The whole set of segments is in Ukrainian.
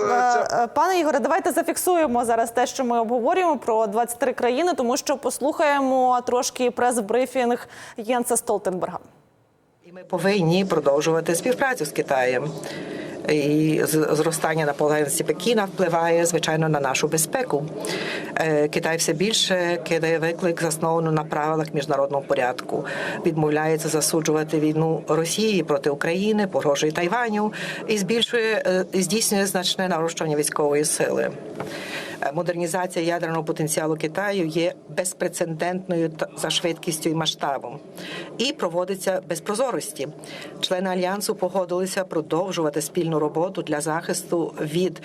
е, ця- е, пане Ігоре, давайте зафіксуємо зараз те, що ми обговорюємо про 23 країни, тому що послухаємо трошки прес-брифінг Єнса Столтенберга. І ми повинні продовжувати співпрацю з Китаєм. І зростання наполегливості Пекіна впливає звичайно на нашу безпеку. Е, Китай все більше кидає виклик, засновану на правилах міжнародного порядку. Відмовляється засуджувати війну Росії проти України, погрожує Тайваню і збільшує е, і здійснює значне нарощування військової сили. Е, Модернізація ядерного потенціалу Китаю є безпрецедентною за швидкістю і масштабом і проводиться без прозорості. Члени альянсу погодилися продовжувати спільну роботу для захисту від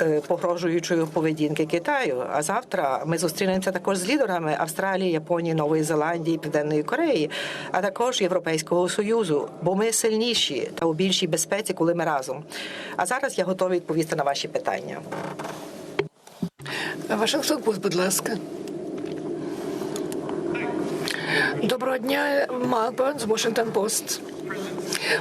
е, погрожуючої поведінки Китаю. А завтра ми зустрінемося також з лідерами Австралії, Японії, Нової Зеландії, Південної Кореї, а також Європейського союзу, бо ми сильніші та у більшій безпеці, коли ми разом. А зараз я готова відповісти на ваші питання. Вашингтон Пост, будь ласка. Доброго дня, Малборн з Washington Post.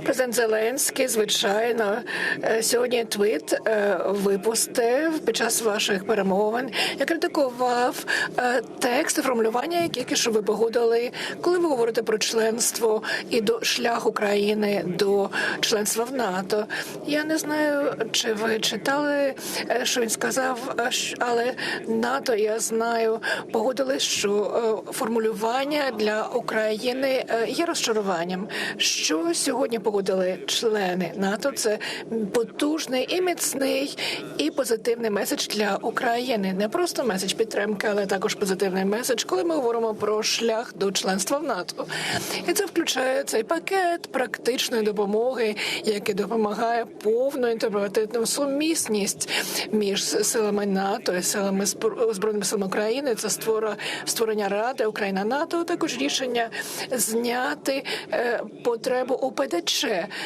Президент Зеленський, звичайно, е, сьогодні твіт е, випустив під час ваших перемовин. Я критикував е, текст формулювання, які що ви погодили, коли ви говорите про членство і до шлях України до членства в НАТО. Я не знаю, чи ви читали, що він сказав, але НАТО, я знаю, погодили, що формулювання для України е, є розчаруванням. Що сьогодні погодили члени НАТО? Це потужний і міцний і позитивний меседж для України. Не просто меседж підтримки, але також позитивний меседж, коли ми говоримо про шлях до членства в НАТО. І це включає цей пакет практичної допомоги, який допомагає повну інтерпретативну сумісність між силами НАТО і силами Збро- збройними силами України. Це створення ради Україна НАТО. а Також рішення зняти е, потребу ОПДЧ.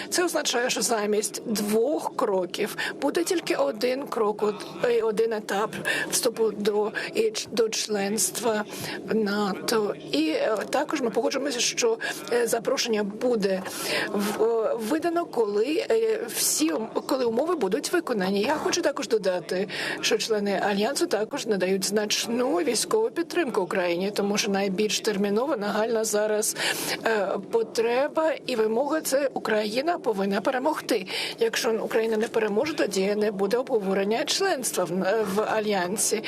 Це означає, що замість двох кроків буде тільки один крок, е, один етап вступу до до членства НАТО. І е, також ми погоджуємося, що запрошення буде видано, коли всі коли умови будуть виконані. Я хочу також додати, що члени альянсу також надають значну військову підтримку Україні, тому що найбільш термінова нагальна зараз е, потреба і вимога це Україна повинна перемогти. Якщо Україна не переможе, тоді не буде обговорення членства в, в альянсі.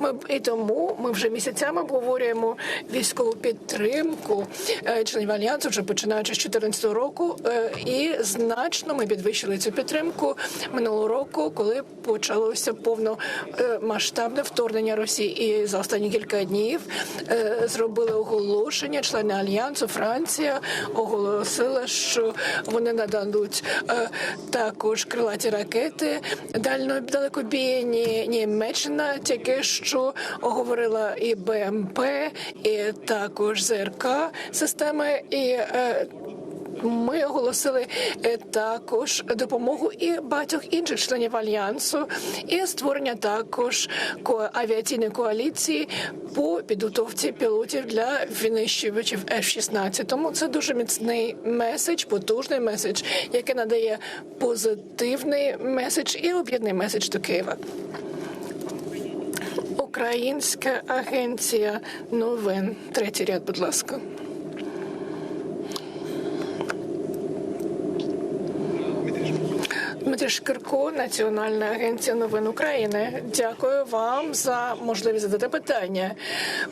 Ми і тому ми вже місяцями обговорюємо військову підтримку е, членів альянсу, вже починаючи з 2014 року, е, і значно ми підвищили цю підтримку минулого року, коли почалося повномасштабне вторгнення Росії. І за останні кілька днів е, зробили оголошення члени альянсу. Франція оголосила, що вони нададуть е, також крилаті ракети дально далекобійні. Німеччина тільки що оговорила і БМП, і також ЗРК системи і. Ми оголосили е, також допомогу і багатьох інших членів альянсу, і створення також ко- авіаційної коаліції по підготовці пілотів для винищувачів F-16. Тому це дуже міцний меседж, потужний меседж, який надає позитивний меседж і об'єднаний меседж до Києва. Українська агенція новин. Третій ряд, будь ласка. Шкирко, Національна агенція новин України. Дякую вам за можливість задати питання.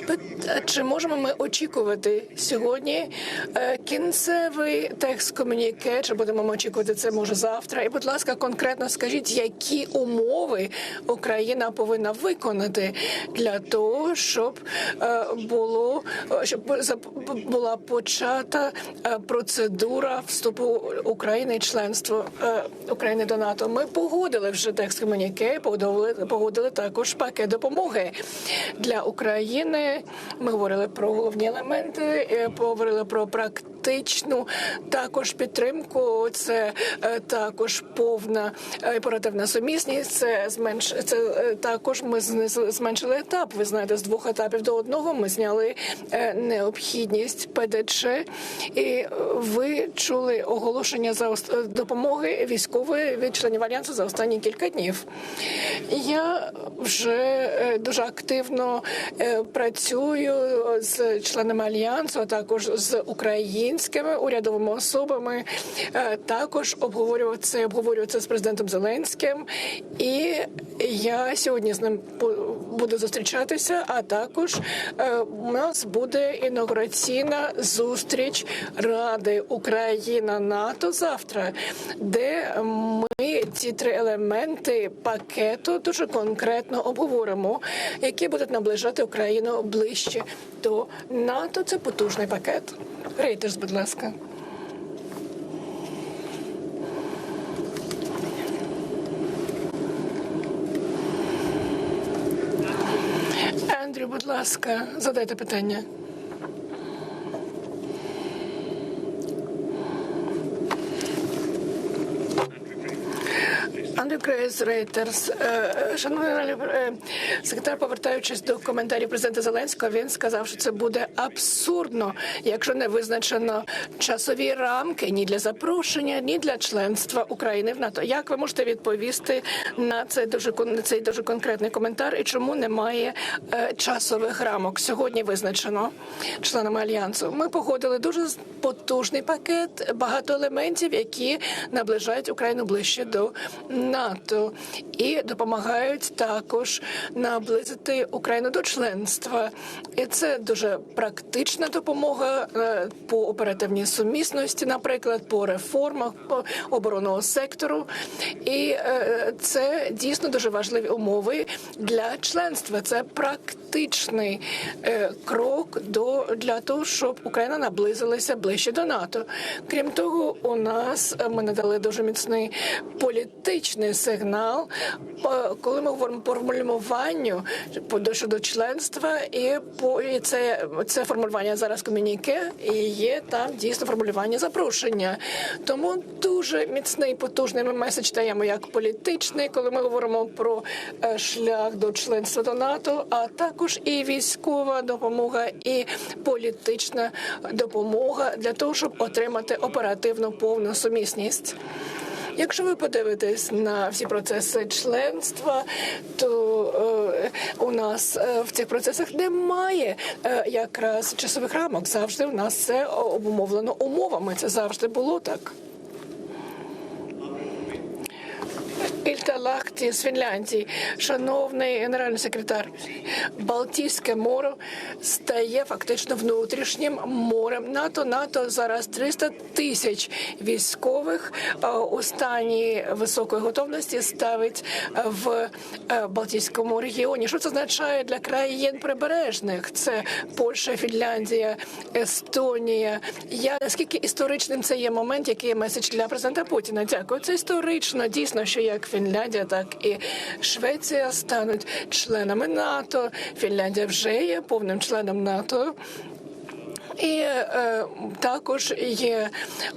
Пит- Чи можемо ми очікувати сьогодні е, кінцевий текст комуніке? Чи будемо ми очікувати це може завтра? І, будь ласка, конкретно скажіть, які умови Україна повинна виконати для того, щоб е, було щоб зап- була почата е, процедура вступу України і членство е, України до НАТО. Ми погодили вже текст комуніке, погодили, погодили також пакет допомоги для України. Ми говорили про головні елементи, е, поговорили про практичну також підтримку. Це е, також повна е, оперативна сумісність. Це зменш це також. Ми зменшили етап. Ви знаєте, з двох етапів до одного ми зняли необхідність ПДЧ, і ви чули оголошення за допомоги військової від членів альянсу за останні кілька днів. Я вже е, дуже активно е, працюю з членами альянсу, а також з українськими урядовими особами. Е, Також обговорював це, обговорював це з президентом Зеленським, і я сьогодні з ним буду зустрічатися. А також е, у нас буде інаугураційна зустріч Ради Україна НАТО завтра, де ми ці три елементи пакету дуже конкретно обговоримо, які будуть наближати Україну ближче до НАТО. Це потужний пакет. Рейтерс, будь ласка. Будь ласка, задайте питання. Крейс Рейтерс, шановний е, секретар, повертаючись до коментарів президента Зеленського, він сказав, що це буде абсурдно, якщо не визначено часові рамки ні для запрошення, ні для членства України в НАТО. Як ви можете відповісти на цей дуже на цей дуже конкретний коментар і чому немає е, часових рамок? Сьогодні визначено членами альянсу. Ми погодили дуже потужний пакет, багато елементів, які наближають Україну ближче до НАТО і допомагають також наблизити Україну до членства. І це дуже практична допомога е, по оперативній сумісності, наприклад, по реформах по оборонного сектору. І е, це дійсно дуже важливі умови для членства. Це практичний е, крок до для того, щоб Україна наблизилася ближче до НАТО. Крім того, у нас ми надали дуже міцний політичний сигнал, е, коли ми говоримо по формулюванню щодо членства, і по і це, це формулювання зараз комюніке, і є там дійсно формулювання запрошення. Тому дуже міцний потужний меседж даємо як політичний, коли ми говоримо про е, шлях до членства до НАТО, а також і військова допомога, і політична допомога для того, щоб отримати оперативну повну сумісність. Якщо ви подивитесь на всі процеси членства, то е, у нас е, в цих процесах немає е, якраз часових рамок. Завжди у нас це обумовлено умовами. Це завжди було так. Ільта Лахті з Фінляндії, шановний генеральний секретар, Балтійське море стає фактично внутрішнім морем НАТО. НАТО зараз 300 тисяч військових у стані високої готовності ставить в е, Балтійському регіоні. Що це означає для країн прибережних? Це Польща, Фінляндія, Естонія. Я наскільки історичним це є момент, який є меседж для президента Путіна? Дякую. Це історично. Дійсно, що як Фінляндія, так і Швеція стануть членами НАТО. Фінляндія вже є повним членом НАТО. І е, також є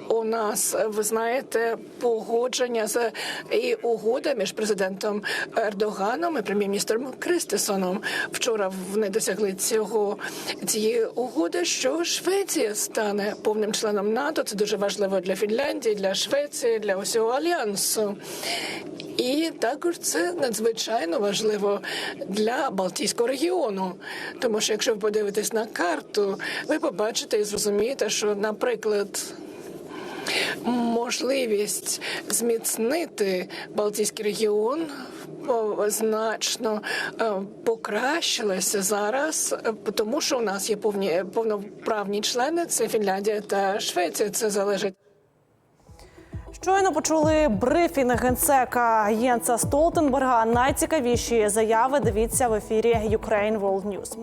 у нас, ви знаєте, погодження з і угода між президентом Ердоганом і прем'єр-міністром Кристесоном. Вчора вони досягли цього цієї угоди, що Швеція стане повним членом НАТО. Це дуже важливо для Фінляндії, для Швеції, для усього альянсу. І також це надзвичайно важливо для Балтійського регіону, тому що якщо ви подивитесь на карту, ви побачите і зрозумієте, що, наприклад, можливість зміцнити Балтійський регіон значно е, покращилася зараз, е, тому що у нас є повні повноправні члени. Це Фінляндія та Швеція. Це залежить. Щойно почули брифінг генсека Єнса Столтенберга. Найцікавіші заяви дивіться в ефірі Ukraine World News.